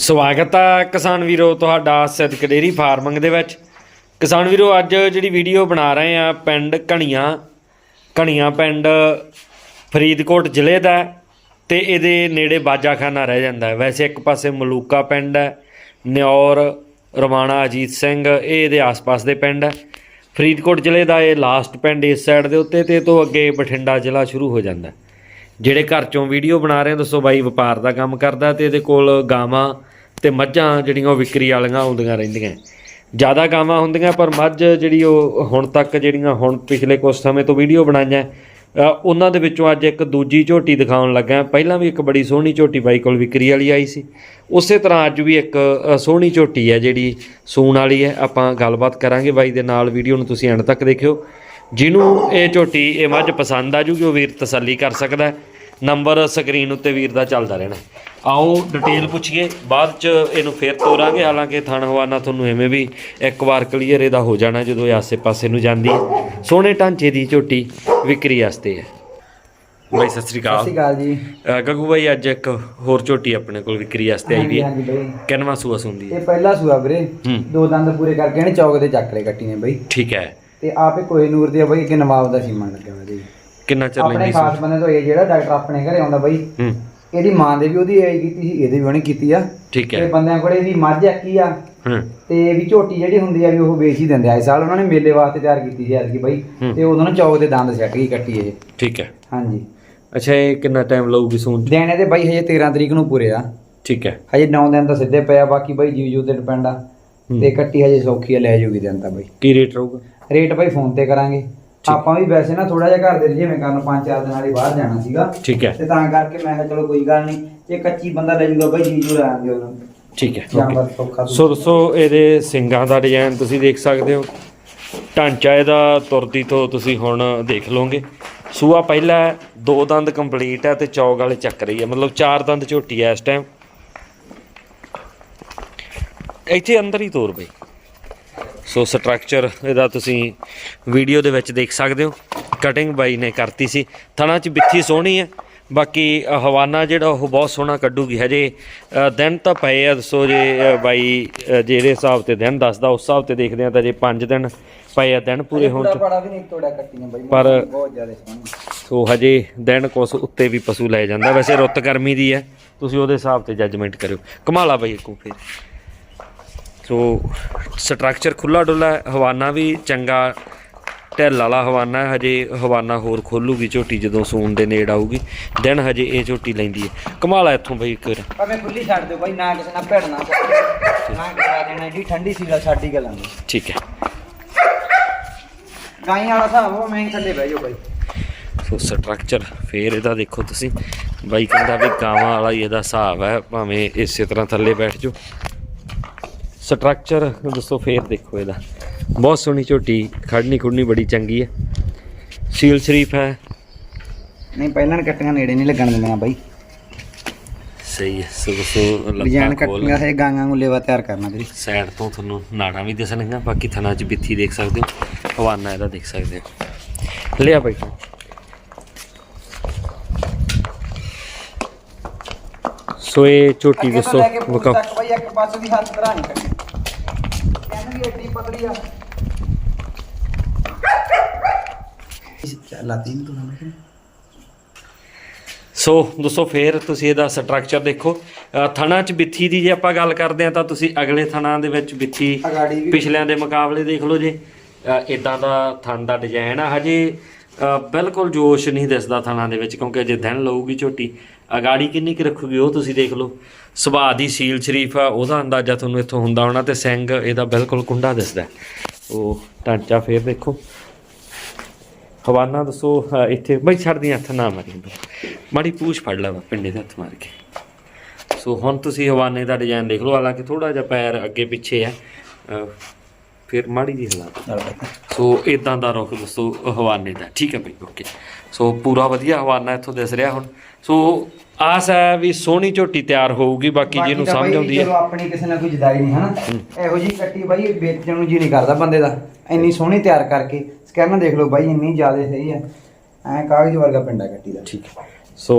ਸਵਾਗਤ ਹੈ ਕਿਸਾਨ ਵੀਰੋ ਤੁਹਾਡਾ ਸਿੱਧਕ ਡੇਰੀ ਫਾਰਮਿੰਗ ਦੇ ਵਿੱਚ। ਕਿਸਾਨ ਵੀਰੋ ਅੱਜ ਜਿਹੜੀ ਵੀਡੀਓ ਬਣਾ ਰਹੇ ਆ ਪਿੰਡ ਕਣੀਆਂ ਕਣੀਆਂ ਪਿੰਡ ਫਰੀਦਕੋਟ ਜ਼ਿਲ੍ਹੇ ਦਾ ਹੈ ਤੇ ਇਹਦੇ ਨੇੜੇ ਬਾਜਾਖਾਨਾ ਰਹਿ ਜਾਂਦਾ ਵੈਸੇ ਇੱਕ ਪਾਸੇ ਮਲੂਕਾ ਪਿੰਡ ਹੈ ਨਿਉਰ ਰਵਾਣਾ ਅਜੀਤ ਸਿੰਘ ਇਹ ਇਹਦੇ ਆਸ-ਪਾਸ ਦੇ ਪਿੰਡ ਹੈ। ਫਰੀਦਕੋਟ ਜ਼ਿਲ੍ਹੇ ਦਾ ਇਹ ਲਾਸਟ ਪਿੰਡ ਇਸ ਸਾਈਡ ਦੇ ਉੱਤੇ ਤੇ ਇਹ ਤੋਂ ਅੱਗੇ ਬਠਿੰਡਾ ਜ਼ਿਲ੍ਹਾ ਸ਼ੁਰੂ ਹੋ ਜਾਂਦਾ ਜਿਹੜੇ ਘਰ ਚੋਂ ਵੀਡੀਓ ਬਣਾ ਰਹੇ ਆ, ਦੱਸੋ ਬਾਈ ਵਪਾਰ ਦਾ ਕੰਮ ਕਰਦਾ ਤੇ ਇਹਦੇ ਕੋਲ ਗਾਵਾਂ ਤੇ ਮੱਝਾਂ ਜਿਹੜੀਆਂ ਉਹ ਵਿਕਰੀ ਵਾਲੀਆਂ ਆਉਂਦੀਆਂ ਰਹਿੰਦੀਆਂ। ਜ਼ਿਆਦਾ ਗਾਵਾਂ ਹੁੰਦੀਆਂ, ਪਰ ਮੱਝ ਜਿਹੜੀ ਉਹ ਹੁਣ ਤੱਕ ਜਿਹੜੀਆਂ ਹੁਣ ਪਿਛਲੇ ਕੁਝ ਸਮੇਂ ਤੋਂ ਵੀਡੀਓ ਬਣਾਈਆਂ ਉਹਨਾਂ ਦੇ ਵਿੱਚੋਂ ਅੱਜ ਇੱਕ ਦੂਜੀ ਝੋਟੀ ਦਿਖਾਉਣ ਲੱਗਾ। ਪਹਿਲਾਂ ਵੀ ਇੱਕ ਬੜੀ ਸੋਹਣੀ ਝੋਟੀ ਬਾਈ ਕੋਲ ਵਿਕਰੀ ਵਾਲੀ ਆਈ ਸੀ। ਉਸੇ ਤਰ੍ਹਾਂ ਅੱਜ ਵੀ ਇੱਕ ਸੋਹਣੀ ਝੋਟੀ ਹੈ ਜਿਹੜੀ ਸੂਣ ਵਾਲੀ ਹੈ। ਆਪਾਂ ਗੱਲਬਾਤ ਕਰਾਂਗੇ ਬਾਈ ਦੇ ਨਾਲ, ਵੀਡੀਓ ਨੂੰ ਤੁਸੀਂ ਐਂਡ ਤੱਕ ਦੇਖਿਓ। ਜਿਹਨੂੰ ਇਹ ਝੋਟੀ ਇਹ ਮੱਝ ਪਸੰਦ ਆ ਜੂਗੀ, ਉਹ ਵੀਰ ਤਸੱਲੀ ਕਰ ਸਕਦਾ ਹੈ। ਨੰਬਰ ਸਕਰੀਨ ਉੱਤੇ ਵੀਰ ਦਾ ਚੱਲਦਾ ਰਹਿਣਾ ਆਓ ਡਿਟੇਲ ਪੁੱਛੀਏ ਬਾਅਦ ਚ ਇਹਨੂੰ ਫੇਰ ਤੋਰਾਂਗੇ ਹਾਲਾਂਕਿ ਥਣ ਹਵਾਨਾ ਤੁਹਾਨੂੰ ਐਵੇਂ ਵੀ ਇੱਕ ਵਾਰ ਕਲੀਅਰ ਇਹਦਾ ਹੋ ਜਾਣਾ ਜਦੋਂ ਇਹ ਆਸੇ-ਪਾਸੇ ਨੂੰ ਜਾਂਦੀ ਹੈ। ਸੋਹਣੇ ਢਾਂਚੇ ਦੀ ਝੋਟੀ ਵਿਕਰੀ ਵਾਸਤੇ ਹੈ। ਬਾਈ ਸਤਿ ਸ੍ਰੀ ਸਤਿ ਅਕਾਲ ਸ਼੍ਰੀ ਅਕਾਲ ਜੀ। ਗੱਗੂ ਬਾਈ ਅੱਜ ਇੱਕ ਹੋਰ ਝੋਟੀ ਆਪਣੇ ਕੋਲ ਵਿਕਰੀ ਵਾਸਤੇ ਆਈ ਵੀ ਹੈ। ਕਿੰਨਵਾਂ ਸੂਆ ਸੁੰਦੀ ਹੈ? ਇਹ ਪਹਿਲਾ ਸੂਆ ਵੀਰੇ। ਦੋ ਦੰਦ ਪੂਰੇ ਕਰਕੇ ਇਹਨੇ ਚੌਕ ਦੇ ਚੱਕ ਕੱਟੀ ਨੇ ਬਈ। ਠੀਕ ਹੈ। ਤੇ ਆਪੇ ਕੋਈ ਨੂਰ ਦੀ ਬਈ ਅੱਗੇ ਨਵਾਬ ਦਾ ਸੀਮਨ ਲੱਗਿਆ ਹੋਇਆ ਜੀ। ਕਿੰਨਾ ਚਿਰ ਆਪਣੇ ਲੈਂਦੀ ਖਾਸ ਸੀ ਬੰਦੇ ਤੋਂ ਇਹ ਜਿਹੜਾ ਡਾਕਟਰ ਆਪਣੇ ਘਰੇ ਆਉਂਦਾ ਬਈ ਹੂੰ। ਇਹਦੀ ਮਾਂ ਦੇ ਵੀ ਉਹਦੀ ਏਜ ਕੀਤੀ ਸੀ ਇਹਦੇ ਵੀ ਉਹਨੇ ਕੀਤੀ ਆ। ਠੀਕ ਤੇ ਹੈ ਬੰਦਿਆਂ ਕੋਲੇ ਵੀ ਮੱਝ ਆਕੀ ਆ? ਹੂੰ। ਤੇ ਵੀ ਝੋਟੀ ਜਿਹੜੀ ਹੁੰਦੀ ਆ ਵੀ ਉਹ ਵੇਚ ਹੀ ਦਿੰਦੇ ਆ। ਇਸ ਸਾਲ ਉਹਨਾਂ ਨੇ ਮੇਲੇ ਵਾਸਤੇ ਤਿਆਰ ਕੀਤੀ ਸੀ ਐਤਕੀ ਬਈ। ਤੇ ਉਦੋਂ ਨਾ ਚੌਕ ਦੇ ਦੰਦ ਸੱਟ ਗਈ ਕੱਟੀ ਇਹ। ਠੀਕ ਹੈ। ਹਾਂਜੀ। ਅੱਛਾ ਇਹ ਕਿੰਨਾ ਟਾਈਮ ਲਊਗੀ ਸੂਣ? 'ਚ? ਦੇਣੇ ਤੇ ਬਈ ਹਜੇ 13 ਤਰੀਕ ਨੂੰ ਪੂਰੇ ਆ। ਠੀਕ ਹੈ। ਹਜੇ 9 ਦਿਨ ਤਾਂ ਸਿੱਧੇ ਪਏ ਆ ਬਾਕੀ ਬਈ ਜੀਵ ਜੂ ਤੇ ਡਿਪੈਂਡ ਆ। ਤੇ ਕੱਟੀ ਹਜੇ ਸੌਖੀ ਆ ਲੈ ਜੂਗੀ ਦਿਨ ਤਾਂ ਬਈ। ਕੀ ਰੇਟ ਰਹੂਗਾ? ਰੇਟ ਭਾਈ ਫੋਨ ਤੇ ਕਰਾਂਗੇ। ਆਪਾਂ ਵੀ ਵੈਸੇ ਨਾ ਥੋੜਾ ਜਿਹਾ ਘਰ ਦੇ ਜਿਵੇਂ ਕਰਨ ਪੰਜ ਚਾਰ ਦਿਨ ਵਾਲੀ ਬਾਹਰ ਜਾਣਾ ਸੀਗਾ। ਠੀਕ ਹੈ। ਤੇ ਤਾਂ ਕਰਕੇ ਮੈਂ ਕਿਹਾ ਚਲੋ ਕੋਈ ਗੱਲ ਨਹੀਂ ਜੇ ਕੱਚੀ ਬੰਦਾ ਲੈ ਜੂਗਾ ਭਾਈ ਜੀ ਜੂ ਰਹਿਣਗੇ ਉਹਨਾਂ। ਠੀਕ ਹੈ ਸੋ ਦੋਸਤੋ ਇਹਦੇ ਸਿੰਗਾਂ ਦਾ ਡਿਜ਼ਾਈਨ ਤੁਸੀਂ ਦੇਖ ਸਕਦੇ ਹੋ। ਢਾਂਚਾ ਇਹਦਾ ਤੁਰਦੀ ਤੋਂ ਤੁਸੀਂ ਹੁਣ ਦੇਖ ਲਓਗੇ। ਸੂਆ ਪਹਿਲਾ ਦੋ ਦੰਦ ਕੰਪਲੀਟ ਹੈ ਤੇ ਚੌਗ ਵਾਲੇ ਚੱਕ ਰਹੀ ਹੈ। ਮਤਲਬ ਚਾਰ ਦੰਦ ਝੋਟੀ ਹੈ ਇਸ ਟਾਈਮ ਇੱਥੇ ਅੰਦਰ ਹੀ ਤੋਰ ਬਈ। ਸੋ ਸਟਰਕਚਰ ਇਹਦਾ ਤੁਸੀਂ ਵੀਡੀਓ ਦੇ ਵਿੱਚ ਦੇਖ ਸਕਦੇ ਹੋ। ਕਟਿੰਗ ਬਾਈ ਨੇ ਕਰਤੀ ਸੀ। ਥਣਾ 'ਚ ਬਿੱਥੀ ਸੋਹਣੀ ਹੈ। ਬਾਕੀ ਹਵਾਨਾ ਜਿਹੜਾ ਉਹ ਬਹੁਤ ਸੋਹਣਾ ਕੱਢੂਗੀ। ਹਜੇ ਦਿਨ ਤਾਂ ਪਏ ਆ। ਦੱਸੋ ਜੇ ਬਾਈ ਜਿਹੜੇ ਹਿਸਾਬ ਤੇ ਦਿਨ ਦੱਸਦਾ ਉਸ ਹਿਸਾਬ ਤੇ ਦੇਖਦੇ ਆ ਤਾਂ ਜੇ 5 ਦਿਨ ਪਏ ਆ ਦਿਨ ਪੂਰੇ ਹੋਣ ਪੂਰਾ ਚ। ਪਰ- ਸੋ। ਹਜੇ ਦਿਨ ਕੁਛ ਉੱਤੇ ਵੀ ਪਸ਼ੂ ਲੈ ਜਾਂਦਾ। ਵੈਸੇ ਰੁੱਤ ਗਰਮੀ ਦੀ ਹੈ। ਤੁਸੀਂ ਉਹਦੇ ਹਿਸਾਬ ਤੇ ਜੱਜਮੈਂਟ ਕਰਿਓ। ਕਮਾਲਾ ਬਾਈ ਇੱਕੋ ਫੇਰ। ਸੋ ਸਟਰਕਚਰ ਖੁੱਲਾ ਡੁੱਲਾ ਹਵਾਨਾ ਵੀ ਚੰਗਾ ਢਿੱਲ ਵਾਲਾ ਹਵਾਨਾ ਹਜੇ ਹਵਾਨਾ ਹੋਰ ਖੋਲੂਗੀ ਝੋਟੀ ਜਦੋਂ ਸੂਣ ਦੇ ਨੇੜ ਆਊਗੀ ਦਿਨ ਹਜੇ ਇਹ ਝੋਟੀ ਲੈਂਦੀ ਹੈ। ਕਮਾਲਾ ਇੱਥੋਂ ਬਈ ਕਰ ਭਾਵੇਂ ਖੁੱਲੀ ਛੱਡ ਦਿਓ ਬਾਈ ਨਾ ਕਿਸੇ ਨਾਲ ਭਿੜਨਾ ਨਾ ਕਰਾ ਦੇਣਾ ਏਡੀ ਠੰਡੀ ਸੀ ਸਾਡੀ ਗੱਲਾਂ ਦੀ। ਠੀਕ ਹੈ। ਗਾਈਆਂ ਵਾਲਾ ਹਿਸਾਬ ਉਹ ਮੈਂ ਥੱਲੇ ਬਹਿ ਜਾਓ ਬਾਈ। ਸੋ ਸਟਰਕਚਰ ਫੇਰ ਇਹਦਾ ਦੇਖੋ ਤੁਸੀਂ। ਬਾਈ ਕਹਿੰਦਾ ਵੀ ਗਾਵਾਂ ਵਾਲਾ ਹੀ ਇਹਦਾ ਹਿਸਾਬ ਹੈ ਭਾਵੇਂ ਇਸੇ ਤਰ੍ਹਾਂ ਥੱਲੇ ਬੈਠ ਜਾਓ। ਸਟਰਕਚਰ ਦੱਸੋ ਫੇਰ ਦੇਖੋ ਇਹਦਾ। ਬਹੁਤ ਸੋਹਣੀ ਝੋਟੀ ਖੜਨੀ ਖੁੜਨੀ ਬੜੀ ਚੰਗੀ ਹੈ। ਸੀਲ ਸ਼ਰੀਫ ਹੈ। ਨਹੀਂ ਪਹਿਲਾਂ ਨੇ ਕੱਟੀਆਂ ਨੇੜੇ ਨਹੀਂ ਲੱਗਣ ਦਿੰਦੀਆਂ ਬਾਈ। ਸਹੀ ਹੈ ਸੋ ਦੱਸੋ ਡਿਜ਼ਾਈਨ ਕੱਟੀਆਂ ਹੈ ਗਾਂਗਾਂ ਨੂੰ ਲੇਵਾ ਤਿਆਰ ਕਰਨਾ ਤੇਰੀ ਸਾਈਡ ਤੋਂ ਤੁਹਾਨੂੰ ਨਾੜਾਂ ਵੀ ਦਿਸਣਗੀਆਂ ਬਾਕੀ ਥਣਾ 'ਚ ਬਿੱਥੀ ਦੇਖ ਸਕਦੇ ਹੋ। ਹਵਾਨਾ ਇਹਦਾ ਦੇਖ ਸਕਦੇ ਹੋ। ਲਿਆ ਬਾਈ। ਸੋ ਇਹ ਝੋਟੀ ਦੱਸੋ ਵਿਕਾਓ। ਤੱਕ ਬਾਈ ਇੱਕ ਪਾਸੇ ਵੀ ਹੱਥ ਧਰਾ ਨਹੀਂ ਕੱਟੀ ਵੀ ਏਡੀ ਪਤਲੀ ਆ। ਲਾਤੀ ਨਹੀਂ ਤੂੰ ਸੋ ਦੋਸਤੋ ਫੇਰ ਤੁਸੀਂ ਇਹਦਾ ਸਟਰਕਚਰ ਦੇਖੋ। ਅ, ਥਣਾ 'ਚ ਬਿੱਥੀ ਦੀ ਜੇ ਆਪਾਂ ਗੱਲ ਕਰਦੇ ਆ ਤਾਂ ਤੁਸੀਂ ਅਗਲੇ ਥਣਾ ਦੇ ਵਿੱਚ ਬਿੱਥੀ ਅਗਾੜੀ ਵੀ। ਪਿਛਲਿਆਂ ਦੇ ਮੁਕਾਬਲੇ ਦੇਖ ਲਓ ਜੇ। ਇਦਾਂ ਦਾ ਥਣ ਦਾ ਡਿਜ਼ਾਈਨ ਆ ਹਜੇ ਅ, ਬਿਲਕੁਲ ਜੋਸ਼ ਨਹੀਂ ਦਿਸਦਾ ਥਣਾ ਦੇ ਵਿੱਚ ਕਿਉਂਕਿ ਜੇ ਦਿਨ ਲਊਗੀ ਝੋਟੀ। ਅਗਾੜੀ ਕਿੰਨੀ ਕੁ ਰੱਖੂਗੀ ਉਹ ਤੁਸੀਂ ਦੇਖ ਲਓ। ਸੁਭਾਅ ਦੀ ਸੀਲ ਸ਼ਰੀਫ ਆ ਉਹਦਾ ਅੰਦਾਜ਼ਾ ਤੁਹਾਨੂੰ ਇੱਥੋਂ ਹੁੰਦਾ ਹੋਣਾ ਤੇ ਸਿੰਘ ਇਹਦਾ ਬਿਲਕੁਲ ਕੁੰਡਾ ਦਿਸਦਾ। ਉਹ ਢਾਂਚਾ ਫੇਰ ਦੇਖੋ। ਹਵਾਨਾ ਦੱਸੋ ਇੱਥੇ ਬਈ ਛੱਡਦੀ ਹੱਥ ਨਾ ਮਾਰੀ ਮਾੜੀ ਪੂਛ ਫੜ ਲਾ ਪਿੰਡੇ ਦੇ ਹੱਥ ਮਾਰ ਕੇ। ਸੋ ਹੁਣ ਤੁਸੀਂ ਹਵਾਨੇ ਦਾ ਡਿਜ਼ਾਈਨ ਦੇਖ ਲਓ ਹਾਲਾਂਕਿ ਥੋੜਾ ਜਿਹਾ ਪੈਰ ਅੱਗੇ ਪਿੱਛੇ ਅ, ਫਿਰ ਮਾੜੀ ਜੀ ਹਿਲਾ ਸੋ ਇਦਾਂ ਦਾ ਰੁਖ ਦੱਸੋ ਹਵਾਨੇ ਦਾ। ਠੀਕ ਹੈ ਬਈ ਓਕੇ। ਸੋ ਪੂਰਾ ਵਧੀਆ ਹਵਾਨਾ ਇੱਥੋਂ ਦਿਸ ਰਿਹਾ ਹੁਣ। ਸੋ ਆਸ ਹੈ ਵੀ ਸੋਹਣੀ ਝੋਟੀ ਤਿਆਰ ਹੋਊਗੀ ਬਾਕੀ ਜਿਹਨੂੰ ਬਾਕੀ ਤਾਂ ਸਮਝ ਬਾਈ ਆਉਂਦੀ ਚਲੋ ਹੈ ਆਪਣੀ ਕਿਸੇ ਨਾਲ ਕੋਈ ਜਦਾਈ ਨਹੀਂ ਹਨਾ। ਇਹੋ ਜੀ ਕੱਟੀ ਬਾਈ ਵੇਚਣ ਨੂੰ ਜੀ ਨਹੀਂ ਕਰਦਾ ਬੰਦੇ ਦਾ। ਇੰਨੀ ਸੋਹਣੀ ਤਿਆਰ ਕਰਕੇ ਸਕੈਨ ਦੇਖ ਲਓ ਬਾਈ ਇੰਨੀ ਜ਼ਿਆਦਾ ਸਹੀ ਹੈ। ਐ ਕਾਗਜ਼ ਵਰਗਾ ਪਿੰਡਾ ਕੱਟੀ ਦਾ। ਠੀਕ ਹੈ। ਸੋ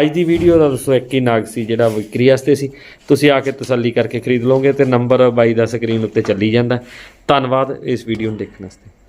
ਅੱਜ ਦੀ ਵੀਡੀਓ ਦਾ ਦੱਸੋ ਇੱਕ ਹੀ ਨਾਗ ਸੀ ਜਿਹੜਾ ਵਿਕਰੀ ਵਾਸਤੇ ਸੀ। ਤੁਸੀਂ ਆ ਕੇ ਤਸੱਲੀ ਕਰਕੇ ਖਰੀਦ ਲਓਗੇ ਤੇ ਨੰਬਰ ਬਾਈ ਦਾ ਸਕਰੀਨ ਉੱਤੇ ਚੱਲੀ ਜਾਂਦਾ। ਧੰਨਵਾਦ ਇਸ ਵੀਡੀਓ ਨੂੰ ਦੇਖਣ ਵਾਸਤੇ।